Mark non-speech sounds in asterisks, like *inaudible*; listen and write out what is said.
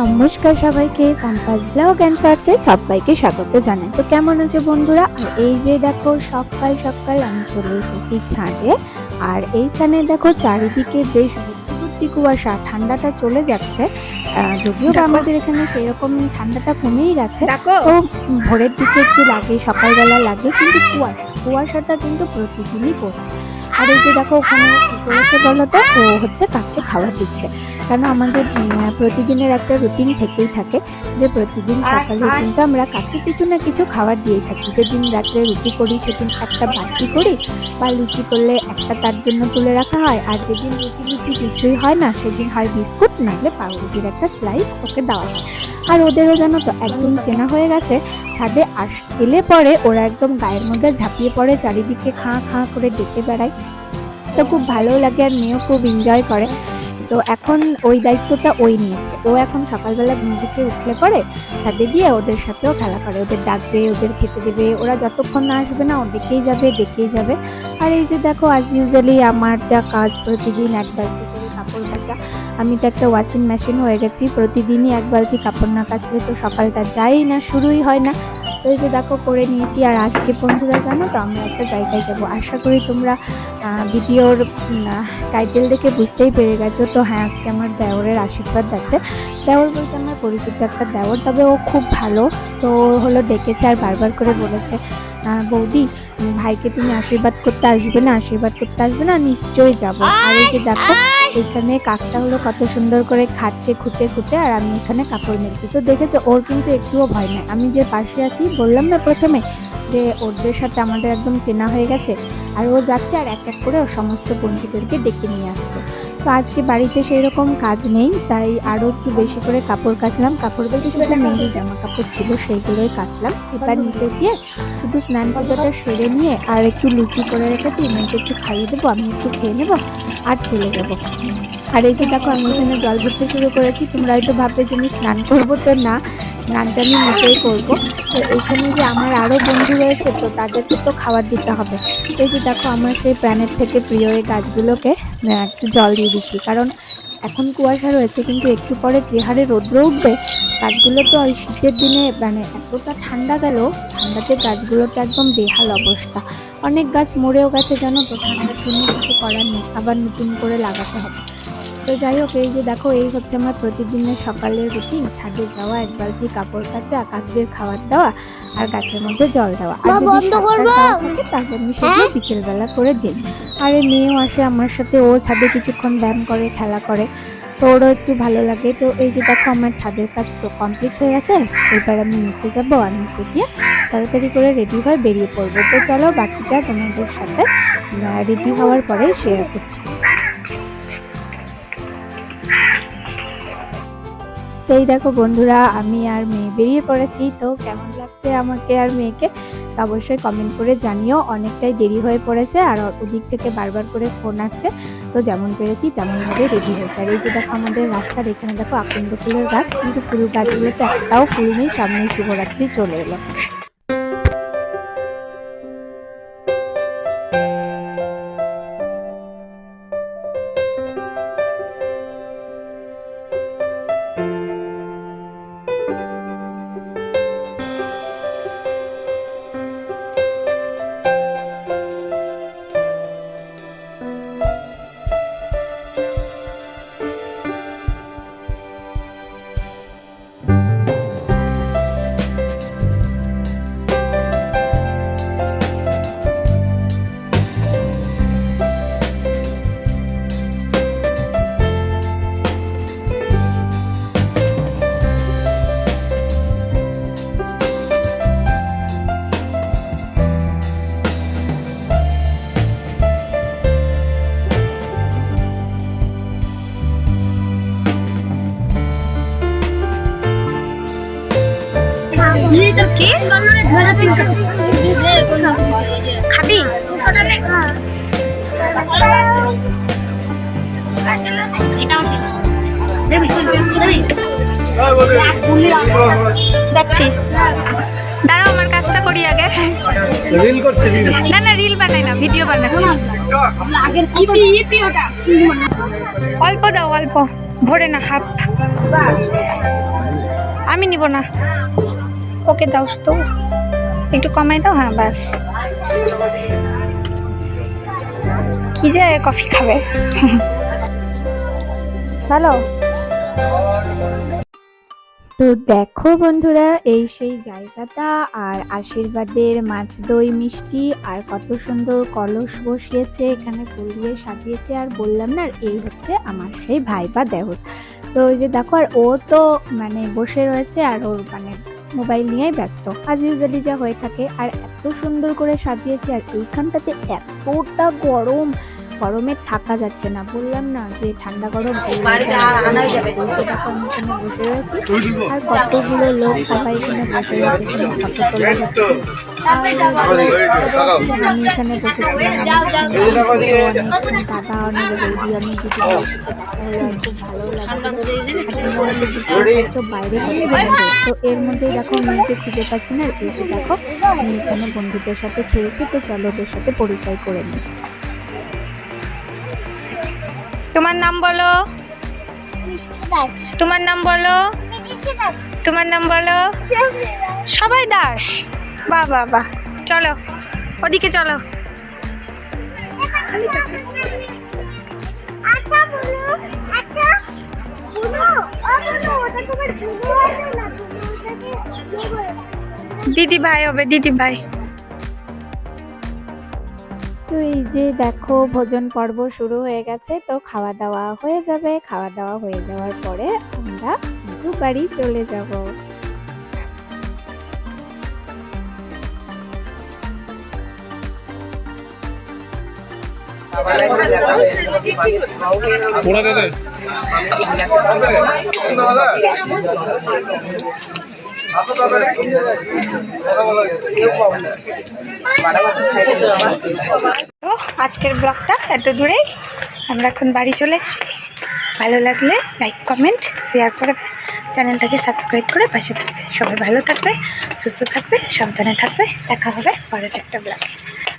নমস্কার সবাইকে সাম্পাস blog and সার্চে সবাইকে স্বাগত জানাই। তো কেমন আছে বন্ধুরা? আর এই যে দেখো সকাল সকাল আমি চলে এসেছি ছাদে। আর এইখানে দেখো চারিদিকে বেশ বুদ্ধি কুয়াশা ঠান্ডাটা চলে যাচ্ছে। যদিও আমাদের এখানে সেরকম ঠান্ডাটা কমেই গেছে তো ভোরের দিকে একটু লাগে সকালবেলা লাগে কিন্তু কুয়াশা কুয়াশাটা কিন্তু প্রতিদিনই পড়ছে। আর এই যে দেখো ওখানে করেছে বলো তো? ও হচ্ছে কাককে খাবার দিচ্ছে। কেন আমাদের প্রতিদিনের একটা রুটিন থেকেই থাকে যে প্রতিদিন সকালে কিন্তু আমরা কাছে কিছু না কিছু খাবার দিয়ে থাকি। যেদিন রাত্রে রুটি করি সেদিন একটা বাটি করি বা লুচি করলে একটা তার জন্য তুলে রাখা হয়। আর যেদিন রুটি লুচি কিছুই হয় না সেদিন হয় বিস্কুট নাহলে পাউরুটির একটা স্লাইস ওকে দেওয়া হয়। আর ওদেরও জানো তো একদিন চেনা হয়ে গেছে ছাদে আস এলে পরে ওরা একদম গায়ের মধ্যে ঝাঁপিয়ে পড়ে চারিদিকে খাঁ খাঁ করে ডেকে বেড়ায়। তো খুব ভালো লাগে আর মেয়েও খুব এনজয় করে। তো এখন ওই দায়িত্বটা ওই নিয়েছে। ও এখন সকালবেলা ঘুম থেকে উঠলে পরে ছাদে গিয়ে ওদের সাথেও খেলা করে। ওদের ডাকবে, ওদের খেতে দেবে। ওরা যতক্ষণ না আসবে না, ও ডেকেই যাবে, দেখেই যাবে। আর এই যে দেখো আজ ইউজুয়ালি আমার যা কাজ প্রতিদিন এক বালতি করে কাপড় কাচা। আমি তো একটা ওয়াশিং মেশিন হয়ে গেছি। প্রতিদিনই এক বালতি কাপড় না কাচলে তো সকালটা যাই না, শুরুই হয় না। তো এই যে দেখো, করে নিয়েছি। আর আজকে বন্ধুরা, জানো তো, আমরা একটা জায়গায় যাব। আশা করি তোমরা ভিডিওর টাইটেল দেখে বুঝতেই পেরে গেছো। তো হ্যাঁ আজকে আমার দেওরের আশীর্বাদ আছে। দেওর বলতে আমার পরিচিত একটা দেওর, তবে ও খুব ভালো। তো হলো ডেকেছে আর বারবার করে বলেছে বৌদি ভাইকে তুমি আশীর্বাদ করতে আসবে না? আশীর্বাদ করতে আসবে না? নিশ্চয়ই যাব। আর এই যে দেখো এখানে কাকটা হলো কত সুন্দর করে খাচ্ছে খুঁটে খুঁটে, আর আমি এখানে কাপড় মেলছি। তো দেখেছ, ওর কিন্তু একটুও ভয় নেই। আমি যে পাশে আছি, বললাম না প্রথমে যে ওদের সাথে আমাদের একদম চেনা হয়ে গেছে, আর ও যাচ্ছে আর এক এক করে ও সমস্ত বন্ধুদেরকে ডেকে নিয়ে আসছে। তো আজকে বাড়িতে সেই রকম কাজ নেই, তাই আরও একটু বেশি করে কাপড় কাটলাম কাপড় বলতে শুধু মেয়েরই জামা কাপড় ছিল, সেইগুলোই কাটলাম এবার নিচে গিয়ে শুধু স্নান পুজোটা সেরে নিয়ে আর একটু লুচি করে রেখেছি, মেয়েকে একটু খাইয়ে দেবো, আমি একটু খেয়ে নেব আর চলে যাব। আর এই যে দেখো, আমি এখানে জল ভরতে শুরু করেছি তোমরা হয়তো ভাববে যে আমি স্নান করব তো না। স্নানটা আমি নিচেই করব। তো এখানে যে আমার আরও বন্ধু রয়েছে, তো তাদেরকে তো খাবার দিতে হবে। এই যে দেখো, আমার সেই প্রাণের থেকে প্রিয় এই গাছগুলোকে একটু জল দিয়ে দিচ্ছি। কারণ এখন কুয়াশা রয়েছে, কিন্তু একটু পরে যে হারে রৌদ্র উঠবে, গাছগুলো তো ওই শীতের দিনে মানে এতটা ঠান্ডা গেল, ঠান্ডাতে গাছগুলোতে একদম বেহাল অবস্থা। অনেক গাছ মরেও গেছে জানো তো ঠান্ডার জন্য কিছু করার নেই, আবার নতুন করে লাগাতে হবে। তো যাই হোক এই যে দেখো এই হচ্ছে আমার প্রতিদিনের সকালের রুটিন ছাদে যাওয়া এক বালতি কাপড় কাচা কাকদের খাবার দেওয়া আর গাছের মধ্যে জল দেওয়া। আর যদি থাকে তাহলে আমি সেগুলো বিকেলবেলা করে দিই আর এই মেয়েও আসে আমার সাথে ও ছাদে কিছুক্ষণ ব্যায়াম করে খেলা করে। তো ওরও একটু ভালো লাগে। তো এই যে দেখো আমার ছাদের কাজ তো কমপ্লিট হয়ে গেছে। এবার আমি নিচে যাব আর নিচে গিয়ে তাড়াতাড়ি করে রেডি হয়ে বেরিয়ে পড়ব। তো চলো বাকিটা তোমাদের সাথে রেডি হওয়ার পরে শেয়ার করছি। এই দেখো বন্ধুরা, আমি আর মেয়ে বেরিয়ে পড়েছি। তো কেমন লাগছে আমাকে আর মেয়েকে? অবশ্যই কমেন্ট করে জানিও। অনেকটাই দেরি হয়ে পড়েছে আর ওদিক থেকে বারবার করে ফোন আসছে। তো যেমন পেরেছি তেমনভাবে রেডি হয়েছে। আর এই যে দেখো আমাদের রাস্তার এখানে দেখো আকন্দ ফুলের গাছ, কিন্তু ফুল গাছগুলোতে একটাও ফুল নেই, সামনেই শুভরাত্রি চলে এলো। খাবি? যাচ্ছি দাঁড়াও আমার কাজটা করি আগে। রিল করছে না না রিল বানাই না ভিডিও বানাচ্ছি। অল্প দাও অল্প। ভরে না হাত আমি নিব না। ওকে দাও তো। একটু কমাই দাও হ্যাঁ ব্যাস। কি যে কফি খাবে। *laughs* ভালো? তো দেখো বন্ধুরা, এই সেই জায়গাটা আর আশীর্বাদের মাছ দই মিষ্টি আর কত সুন্দর কলস বসিয়েছে, এখানে ফুল দিয়ে সাজিয়েছে আর বললাম না, এই হচ্ছে আমার সেই ভাই বা দেওর তো ওই যে দেখো, আর ও তো মানে বসে রয়েছে আর ওর মানে মোবাইল নিয়েই ব্যস্ত। আজ ইউজুয়ালি যা হয়ে থাকে আর এত সুন্দর করে সাজিয়েছে আর এইখানটাতে এতটা গরম। গরমে থাকা যাচ্ছে না। বললাম না যে ঠান্ডা গরম বসে রয়েছি। আর কতগুলো লোক সবাই এখানে বসে রয়েছে এখানে ফটো তোলা হচ্ছে আমি এখানে বসেছিলাম দাদা অনেক বৌদি অনেক দিদি খুব ভালো লাগে। বাইরে তো এর মধ্যেই দেখো মেয়েকে খুঁজে পাচ্ছি না এই দেখো আমি এখানে বন্ধুদের সাথে খেয়েছি তো চলো ওদের সাথে পরিচয় করে নিই। তোমার নাম বলো। তোমার নাম বলো। তোমার নাম বলো। সবাই দাস। বাহ বাহ বাহ। চলো ওদিকে চলো। আচ্ছা আচ্ছা। দিদি ভাই হবে দিদি ভাই। তো এই যে দেখো ভোজন পর্ব শুরু হয়ে গেছে, তো খাওয়া দাওয়া হয়ে যাবে। খাওয়া দাওয়া হয়ে যাওয়ার পরে আমরা বাড়ি চলে যাব। তো আজকের ব্লগটা এত দূরে আমরা এখন বাড়ি চলে এসেছি। ভালো লাগলে লাইক, কমেন্ট শেয়ার করে চ্যানেলটাকে সাবস্ক্রাইব করে পাশে থাকবে। সবাই ভালো থাকবে, সুস্থ থাকবে, সাবধানে থাকবে। দেখা হবে পরের একটা ব্লগে।